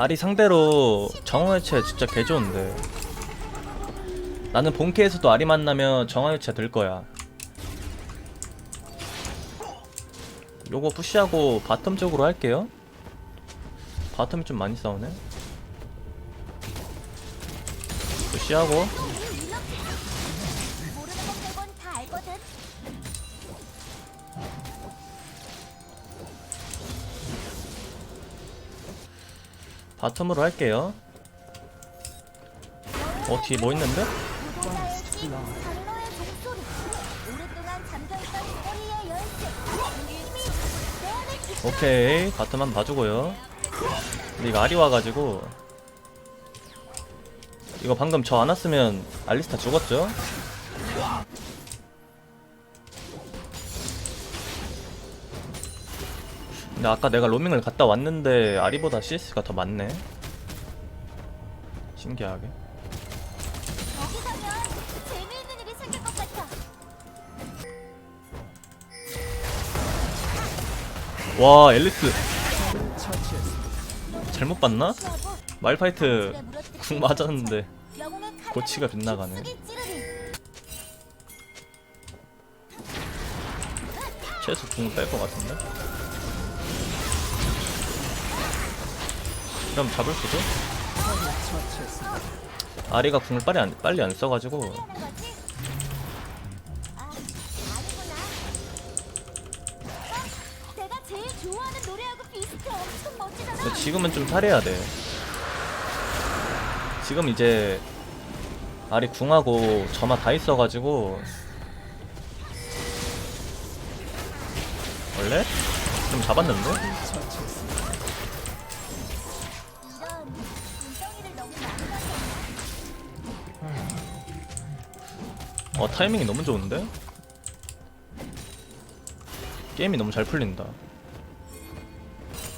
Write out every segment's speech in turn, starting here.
아리 상대로 정화유체 진짜 개 좋은데. 나는 본캐에서도 아리 만나면 정화유체 들 거야. 요거 푸시하고 바텀 쪽으로 할게요. 바텀이 좀 많이 싸우네. 푸시하고 바텀으로 할게요 어 뒤에 뭐 있는데? 오케이 바텀 한번 봐주고요 근데 이거 아리 와가지고 이거 방금 저 안 왔으면 알리스타 죽었죠? 근데 아까 내가 로밍을 갔다 왔는데 아리보다 CS가 더 많네 신기하게. 와 앨리스 잘못 봤나? 말파이트 궁 맞았는데 고치가 빗나가네. 최소 궁을 뺄것 같은데? 그럼 잡을 수도? 아리가 궁을 빨리 안, 빨리 안 써가지고 지금은 좀 탈해야 돼 지금 이제 아리 궁하고 저마 다 있어가지고 원래? 좀 잡았는데? 어 타이밍이 너무 좋은데? 게임이 너무 잘 풀린다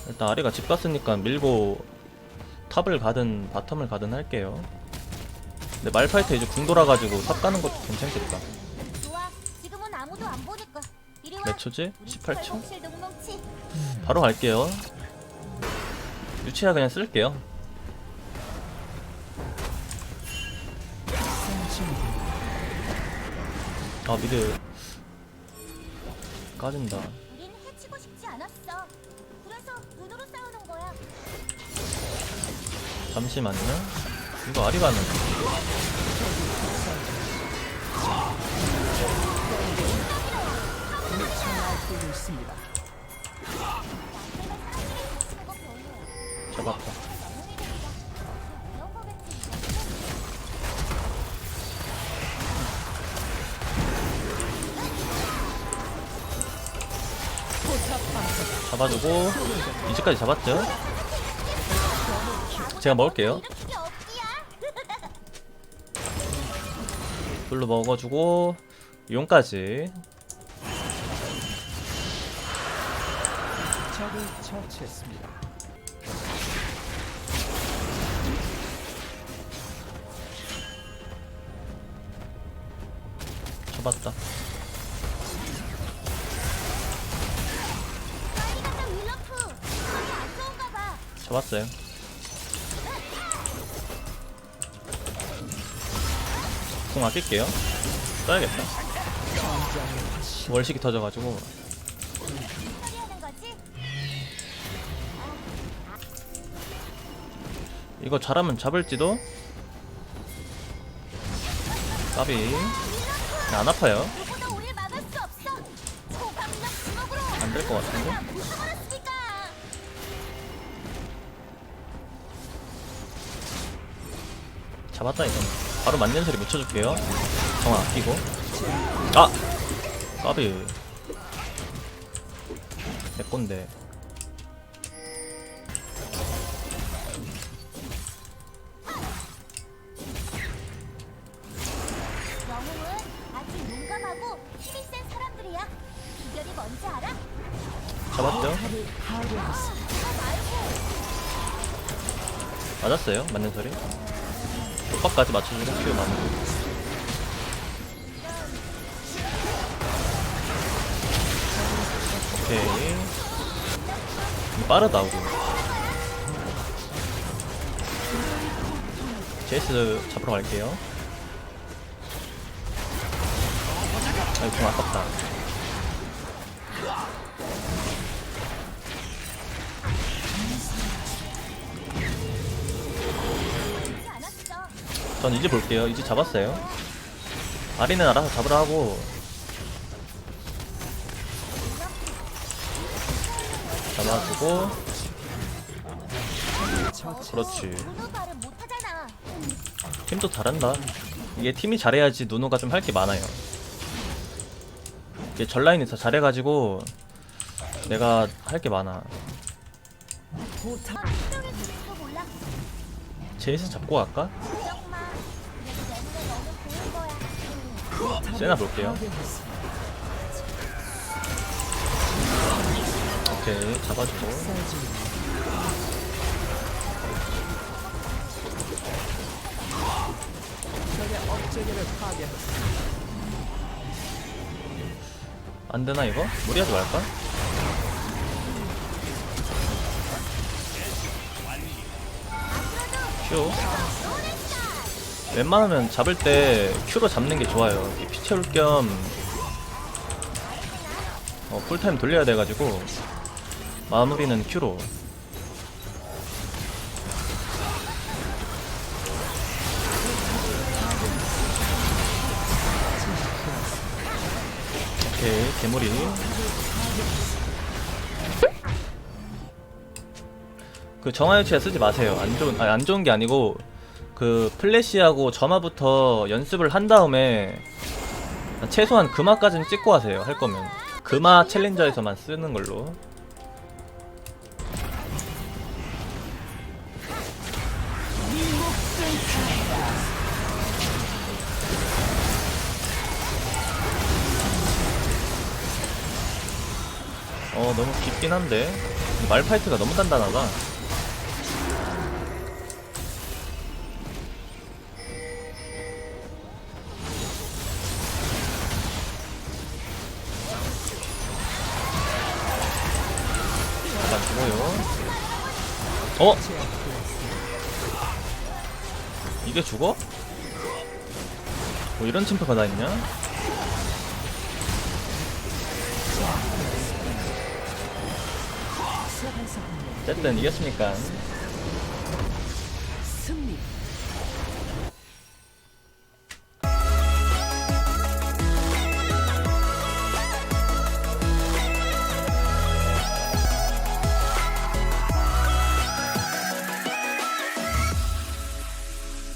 일단 아리가 집 갔으니까 밀고 탑을 가든 바텀을 가든 할게요 근데 말파이트 이제 궁 돌아가지고 탑 가는 것도 괜찮겠다. 몇 초지? 우리 18초? 털뭉칠 농뭉치. 바로 갈게요 유치야 그냥 쓸게요 아 미드 까진다 우린 해치고 싶지 않았어. 그래서 눈으로 싸우는 거야. 잠시만요. 이거 아리가는. 잡았다. 잡아주고 이제까지 잡았죠? 제가 먹을게요. 불로 먹어주고 용까지 적을 처치했습니다. 잡았다. 잡았어요. 공 아낄게요. 써야겠다. 월식이 터져가지고? 이거 잘하면 잡을지도. 까비 안 아파요. 안 될 것 같은데. 잡았다 이건 바로 맞는 소리 묻혀줄게요 정화 아끼고 아! 까비 내 건데? 잡았죠? 맞았어요 맞는 소리 속박까지 맞춰주고 큐 맞아. 오케이. 빠르다, 오고. 제이스 잡으러 갈게요. 아이, 좀 아깝다. 전 이제 볼게요. 이제 잡았어요. 아리는 알아서 잡으라 하고 잡아주고. 그렇지. 팀도 잘한다. 이게 팀이 잘해야지 누누가 좀 할 게 많아요. 이게 전라인에서 잘해가지고 내가 할 게 많아. 제이스 잡고 갈까? 세나 볼게요. 오케이 잡아주고 사진. 적의 업체계를 파괴했습니다. 안 되나 이거? 무리하지 말까? 큐. 웬만하면 잡을 때 큐로 잡는 게 좋아요. 이피 채울 겸 어, 풀타임 돌려야 돼가지고 마무리는 큐로. 오케이 개머리. 그 정화유치에 쓰지 마세요. 안 좋은 아니, 안 좋은 게 아니고 그 플래시하고 점화부터 연습을 한 다음에 최소한 금화까지는 찍고 하세요. 할 거면 금화 챌린저에서만 쓰는 걸로. 어 너무 깊긴 한데 말파이트가 너무 단단하다. 어? 이게 죽어? 뭐 이런 침표가 다 있냐? 어쨌든 이겼으니까.